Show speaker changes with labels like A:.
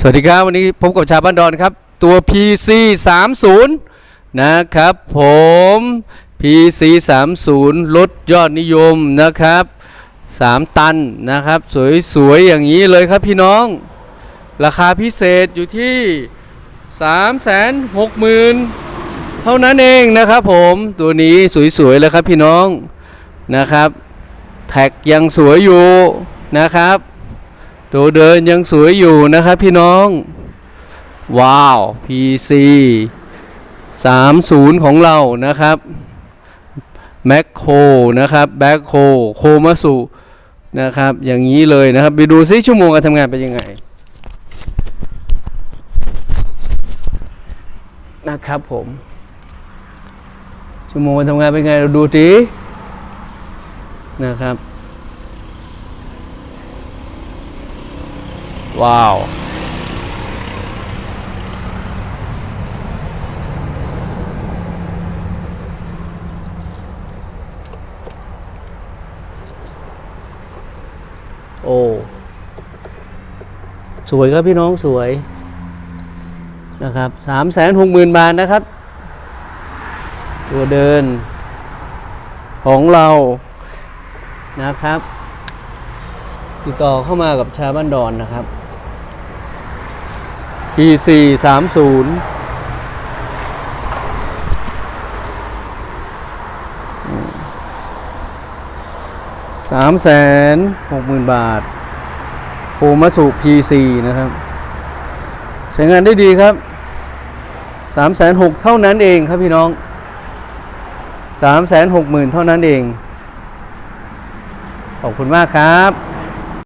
A: สวัสดีครับ วันนี้พบกับชาวบ้านดอนครับ ตัว PC 3 0นะครับผม PC 3 0ลดยอดนิยมนะครับ 3 ตันนะครับ สวยๆ อย่างนี้เลยครับพี่น้อง ราคาพิเศษอยู่ที่ 360,000 เท่านั้นเองนะครับผมตัวนี้สวยๆ เลยครับพี่น้องนะครับ แท็กยังสวยอยู่นะครับ ตัวเดินยังสวยอยู่นะครับพี่น้อง ว้าว PC 30 ของเรานะครับแมคโครนะครับแบ็คโคโคมาสุนะครับ อย่างนี้เลยนะครับ ไปดูซิชั่วโมงการทำงานเป็นยังไง นะครับผม ชั่วโมงการทำงานเป็นไง เราดูทีนะครับ ว้าวโอ้สวยครับพี่น้องสวยนะครับสามแสนหกหมื่นบาทนะครับ ตัวเดิน ของเรานะครับ ติดต่อเข้ามากับชาบ้านดอนนะครับ PC 30สามแสนหกหมื่นบาทโคมาสุ PC นะครับ ใช้งานได้ดีครับสามแสนหกเท่านั้นเองครับพี่น้องสามแสนหกหมื่นเท่านั้นเอง ขอบคุณมากครับ